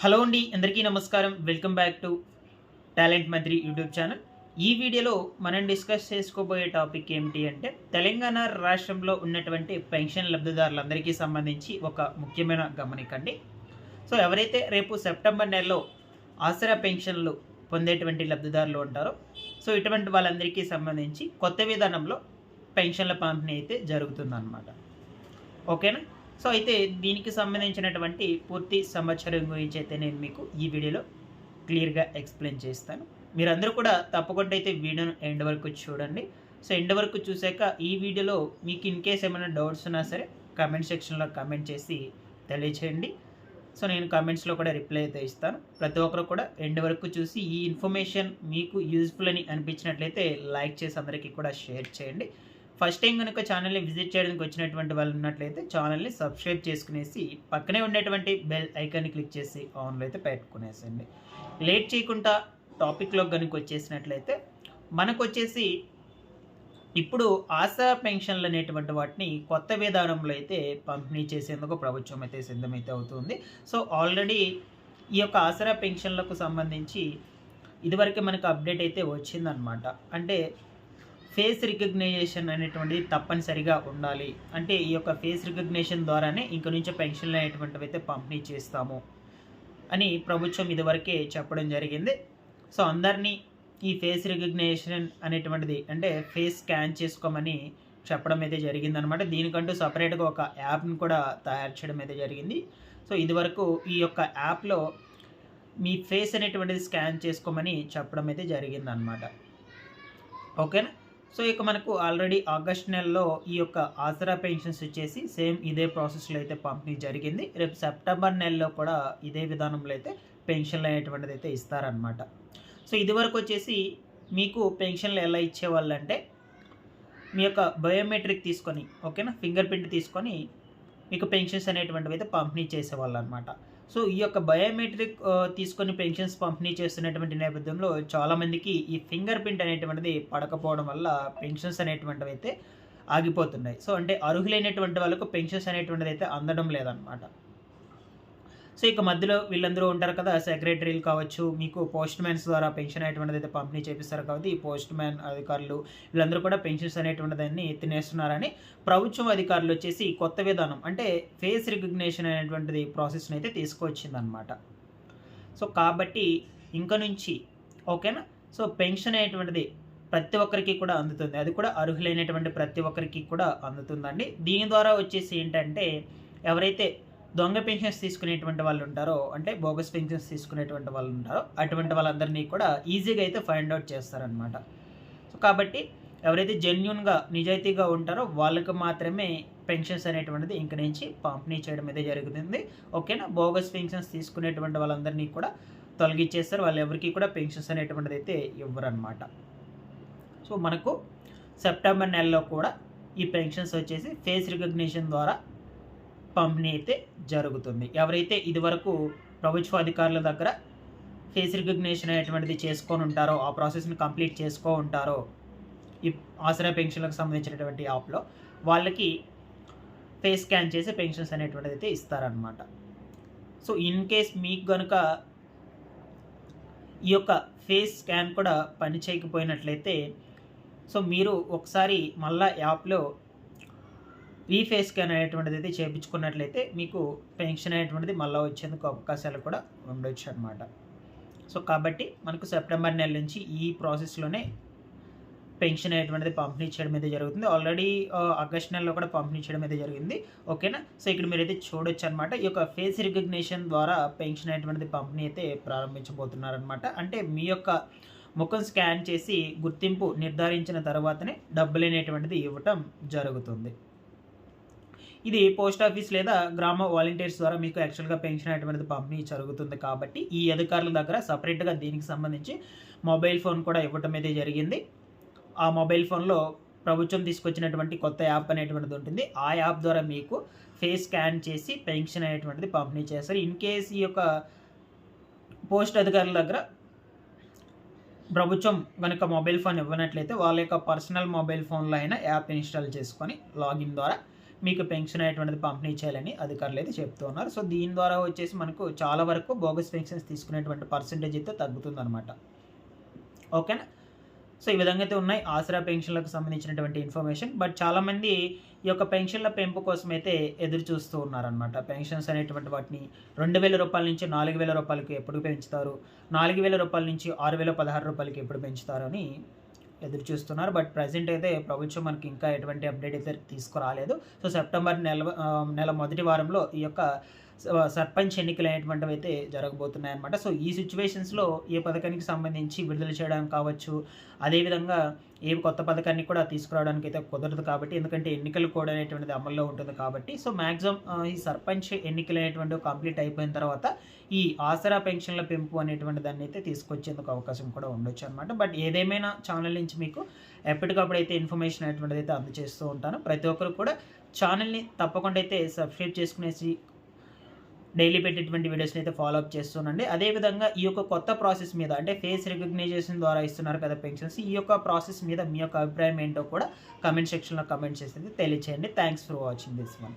Hello అండి అందరికీ నమస్కారం. Welcome back to talent Mantri YouTube channel. ఈ వీడియోలో మనం డిస్కస్ చేసుకోబోయే టాపిక్ ఏమిటి అంటే తెలంగాణ రాష్ట్రంలో ఉన్నటువంటి పెన్షన్ లబ్ధిదారులందరికీ సంబంధించి ఒక ముఖ్యమైన గమనికండి. సో ఎవరైతే రేపు సెప్టెంబర్ నెలలో ఆసరా పెన్షన్లు పొందేటువంటి లబ్ధిదారులు ఉంటారో సో ఇటువంటి వాళ్ళందరికీ సంబంధించి కొత్త విధానంలో పెన్షన్ల పంపిణీ అయితే జరుగుతుందన్నమాట. ఓకేనా? సో అయితే దీనికి సంబంధించినటువంటి పూర్తి సమాచారం గురించి అయితే నేను మీకు ఈ వీడియోలో క్లియర్గా ఎక్స్ప్లెయిన్ చేస్తాను. మీరందరూ కూడా తప్పకుండా అయితే వీడియోను ఎండ్ వరకు చూడండి. సో ఎండ్ వరకు చూసాక ఈ వీడియోలో మీకు ఇన్ కేస్ ఏమైనా డౌట్స్ ఉన్నా సరే కామెంట్ సెక్షన్లో కామెంట్ చేసి తెలియచేయండి. సో నేను కామెంట్స్లో కూడా రిప్లై అయితే ఇస్తాను. ప్రతి ఒక్కరు కూడా ఎండ్ వరకు చూసి ఈ ఇన్ఫర్మేషన్ మీకు యూజ్ఫుల్ అని అనిపించినట్లయితే లైక్ చేసి అందరికీ కూడా షేర్ చేయండి. ఫస్ట్ టైం కనుక ఛానల్ని విజిట్ చేయడానికి వచ్చినటువంటి వాళ్ళు ఉన్నట్లయితే ఛానల్ని సబ్స్క్రైబ్ చేసుకునేసి పక్కనే ఉండేటువంటి బెల్ ఐకాన్ని క్లిక్ చేసి ఆన్లో అయితే పెట్టుకునేసండి లేట్ చేయకుండా టాపిక్లో కనుక వచ్చేసినట్లయితే మనకు వచ్చేసి ఇప్పుడు ఆశా పెన్షన్లు అనేటువంటి వాటిని కొత్త విధానంలో అయితే పంపిణీ చేసేందుకు ప్రభుత్వం అయితే సిద్ధమైతే అవుతుంది. సో ఆల్రెడీ ఈ యొక్క ఆసరా పెన్షన్లకు సంబంధించి ఇదివరకే మనకు అప్డేట్ అయితే వచ్చిందనమాట అంటే ఫేస్ రికగ్నైజేషన్ అనేటువంటిది తప్పనిసరిగా ఉండాలి. అంటే ఈ యొక్క ఫేస్ రికగ్నేషన్ ద్వారానే ఇంక నుంచి పెన్షన్లు అనేటువంటివి అయితే పంపిణీ చేస్తాము అని ప్రభుత్వం ఇదివరకే చెప్పడం జరిగింది. సో అందరినీ ఈ ఫేస్ రికగ్నేషన్ అనేటువంటిది అంటే ఫేస్ స్కాన్ చేసుకోమని చెప్పడం అయితే జరిగిందనమాట. దీనికంటూ సపరేట్గా ఒక యాప్ని కూడా తయారు చేయడం అయితే జరిగింది. సో ఇదివరకు ఈ యొక్క యాప్లో మీ ఫేస్ అనేటువంటిది స్కాన్ చేసుకోమని చెప్పడం అయితే జరిగిందనమాట. ఓకేనా? సో ఇక మనకు ఆల్రెడీ ఆగస్ట్ నెలలో ఈ యొక్క ఆసరా పెన్షన్స్ వచ్చేసి సేమ్ ఇదే ప్రాసెస్లో అయితే పంపిణీ జరిగింది. రేపు సెప్టెంబర్ నెలలో కూడా ఇదే విధానంలో అయితే పెన్షన్లు అనేటువంటిది అయితే ఇస్తారనమాట సో ఇదివరకు వచ్చేసి మీకు పెన్షన్లు ఎలా ఇచ్చేవాళ్ళంటే మీ యొక్క బయోమెట్రిక్ తీసుకొని ఓకేనా? ఫింగర్ ప్రింట్ తీసుకొని మీకు పెన్షన్స్ అనేటువంటివి అయితే పంపిణీ చేసేవాళ్ళు అనమాట సో ఈ యొక్క బయోమెట్రిక్ తీసుకొని పెన్షన్స్ పంపిణీ చేస్తున్నటువంటి నేపథ్యంలో చాలామందికి ఈ ఫింగర్ ప్రింట్ అనేటువంటిది పడకపోవడం వల్ల పెన్షన్స్ అనేటువంటివి అయితే ఆగిపోతున్నాయి. సో అంటే అర్హులైనటువంటి వాళ్ళకు పెన్షన్స్ అనేటువంటిది అయితే అందడం లేదనమాట సో ఇక మధ్యలో వీళ్ళందరూ ఉంటారు కదా సెక్రటరీలు కావచ్చు మీకు పోస్ట్ మ్యాన్స్ ద్వారా పెన్షన్ అనేటువంటిది అయితే పంపిణీ చేపిస్తారు కాబట్టి ఈ పోస్ట్ మ్యాన్ అధికారులు వీళ్ళందరూ కూడా పెన్షన్స్ అనేటువంటిదాన్ని తినేస్తున్నారని ప్రభుత్వం అధికారులు వచ్చేసి కొత్త విధానం అంటే ఫేస్ రికగ్నేషన్ అనేటువంటిది ప్రాసెస్ని అయితే తీసుకొచ్చిందనమాట సో కాబట్టి ఇంక నుంచి ఓకేనా సో పెన్షన్ అనేటువంటిది ప్రతి ఒక్కరికి కూడా అందుతుంది. అది కూడా అర్హులైనటువంటి ప్రతి ఒక్కరికి కూడా అందుతుందండి. దీని ద్వారా వచ్చేసి ఏంటంటే ఎవరైతే దొంగ పెన్షన్స్ తీసుకునేటువంటి వాళ్ళు ఉంటారో అంటే బోగస్ పెన్షన్స్ తీసుకునేటువంటి వాళ్ళు ఉంటారో అటువంటి వాళ్ళందరినీ కూడా ఈజీగా అయితే ఫైండ్ అవుట్ చేస్తారనమాట సో కాబట్టి ఎవరైతే జెన్యున్గా నిజాయితీగా ఉంటారో వాళ్ళకి మాత్రమే పెన్షన్స్ అనేటువంటిది ఇంక నుంచి పంపిణీ చేయడం అయితే జరుగుతుంది. ఓకేనా? బోగస్ పెన్షన్స్ తీసుకునేటువంటి వాళ్ళందరినీ కూడా తొలగించేస్తారు వాళ్ళు ఎవరికి కూడా పెన్షన్స్ అనేటువంటిది అయితే ఇవ్వరనమాట సో మనకు సెప్టెంబర్ నెలలో కూడా ఈ పెన్షన్స్ వచ్చేసి ఫేస్ రికగ్నిషన్ ద్వారా పంపిణీ అయితే జరుగుతుంది. ఎవరైతే ఇదివరకు ప్రభుత్వ అధికారుల దగ్గర ఫేస్ రికగ్నేషన్ అనేటువంటిది చేసుకొని ఉంటారో ఆ ప్రాసెస్ని కంప్లీట్ చేసుకో ఉంటారో ఈ ఆసరా పెన్షన్లకు సంబంధించినటువంటి యాప్లో వాళ్ళకి ఫేస్ స్కాన్ చేసి పెన్షన్స్ అనేటువంటిది అయితే ఇస్తారనమాట సో ఇన్ కేస్ మీకు కనుక ఈ యొక్క ఫేస్ స్కాన్ కూడా పని చేయకపోయినట్లయితే సో మీరు ఒకసారి మళ్ళా యాప్లో రీఫేస్ స్కాన్ అనేటువంటిది అయితే చేయించుకున్నట్లయితే మీకు పెన్షన్ అనేటువంటిది మళ్ళీ వచ్చేందుకు అవకాశాలు కూడా ఉండొచ్చు అనమాట సో కాబట్టి మనకు సెప్టెంబర్ నెల నుంచి ఈ ప్రాసెస్లోనే పెన్షన్ అనేటువంటిది పంపిణీ చేయడం అయితే జరుగుతుంది. ఆల్రెడీ ఆగస్ట్ నెలలో కూడా పంపిణీ చేయడం అయితే జరిగింది. ఓకేనా? సో ఇక్కడ మీరైతే చూడొచ్చు అనమాట ఈ యొక్క ఫేస్ రికగ్నేషన్ ద్వారా పెన్షన్ అనేటువంటిది పంపిణీ అయితే ప్రారంభించబోతున్నారనమాట అంటే మీ యొక్క ముఖం స్కాన్ చేసి గుర్తింపు నిర్ధారించిన తర్వాతనే డబ్బులు అనేటువంటిది ఇవ్వటం జరుగుతుంది. ఇది పోస్ట్ ఆఫీస్ లేదా గ్రామ వాలంటీర్స్ ద్వారా మీకు యాక్చువల్గా పెన్షన్ అనేటువంటిది పంపిణీ జరుగుతుంది కాబట్టి ఈ అధికారుల దగ్గర సపరేట్గా దీనికి సంబంధించి మొబైల్ ఫోన్ కూడా ఇవ్వటం అయితే జరిగింది. ఆ మొబైల్ ఫోన్లో ప్రభుత్వం తీసుకొచ్చినటువంటి కొత్త యాప్ అనేటువంటిది ఉంటుంది. ఆ యాప్ ద్వారా మీకు ఫేస్ స్కాన్ చేసి పెన్షన్ అనేటువంటిది పంపిణీ చేస్తారు. ఇన్ కేస్ ఈ యొక్క పోస్ట్ అధికారుల దగ్గర ప్రభుత్వం కనుక మొబైల్ ఫోన్ ఇవ్వనట్లయితే వాళ్ళ యొక్క పర్సనల్ మొబైల్ ఫోన్లో అయినా యాప్ ఇన్స్టాల్ చేసుకొని లాగిన్ ద్వారా మీకు పెన్షన్ అనేటువంటిది పంపిణీ చేయాలని అధికారులు అయితే చెప్తూ ఉన్నారు. సో దీని ద్వారా వచ్చేసి మనకు చాలా వరకు బోగస్ పెన్షన్స్ తీసుకునేటువంటి పర్సంటేజ్ అయితే తగ్గుతుందన్నమాట. ఓకేనా? సో ఈ విధంగా అయితే ఉన్నాయి ఆసరా పెన్షన్లకు సంబంధించినటువంటి ఇన్ఫర్మేషన్ బట్ చాలామంది ఈ యొక్క పెన్షన్ల పెంపు కోసం అయితే ఎదురు చూస్తూ ఉన్నారనమాట పెన్షన్స్ అనేటువంటి వాటిని రెండు వేల రూపాయల నుంచి నాలుగు వేల రూపాయలకి ఎప్పుడు పెంచుతారు? నాలుగు వేల రూపాయల నుంచి ఆరు వేల పదహారు రూపాయలకి ఎప్పుడు పెంచుతారు అని ఎదురు చూస్తున్నారు బట్ ప్రజెంట్ అయితే ప్రభుత్వం మనకి ఇంకా ఎటువంటి అప్డేట్ అయితే తీసుకురాలేదు. సో సెప్టెంబర్ నెల నెల మొదటి వారంలో ఈ యొక్క సర్పంచ్ ఎన్నికలు అనేటువంటివి అయితే జరగబోతున్నాయి అనమాట సో ఈ సిచ్యువేషన్స్లో ఏ పథకానికి సంబంధించి విడుదల చేయడానికి కావచ్చు అదేవిధంగా ఏ కొత్త పథకాన్ని కూడా తీసుకురావడానికి అయితే కుదరదు కాబట్టి ఎందుకంటే ఎన్నికలు కూడా అనేటువంటిది అమల్లో ఉంటుంది కాబట్టి సో మ్యాక్సిమం ఈ సర్పంచ్ ఎన్నికలు అనేటువంటివి కంప్లీట్ అయిపోయిన తర్వాత ఈ ఆసరా పెన్షన్ల పెంపు అనేటువంటి దాన్ని అయితే తీసుకొచ్చేందుకు అవకాశం కూడా ఉండొచ్చు అనమాట బట్ ఏదేమైనా ఛానల్ నుంచి మీకు ఎప్పటికప్పుడు అయితే ఇన్ఫర్మేషన్ అనేటువంటిది అయితే అందజేస్తూ ఉంటాను. ప్రతి ఒక్కరు కూడా ఛానల్ని తప్పకుండా అయితే సబ్స్క్రైబ్ చేసుకునేసి డైలీ పెట్టేటువంటి వీడియోస్ని అయితే ఫాలో అప్ చేస్తున్నాండి అదేవిధంగా ఈ యొక్క కొత్త ప్రాసెస్ మీద అంటే ఫేస్ రికగ్నైజేషన్ ద్వారా ఇస్తున్నారు కదా పెన్షన్స్ ఈ యొక్క ప్రాసెస్ మీద మీ యొక్క అభిప్రాయం ఏంటో కూడా కమెంట్ సెక్షన్లో కమెంట్ చేసి తెలియచేయండి. Thanks for watching this one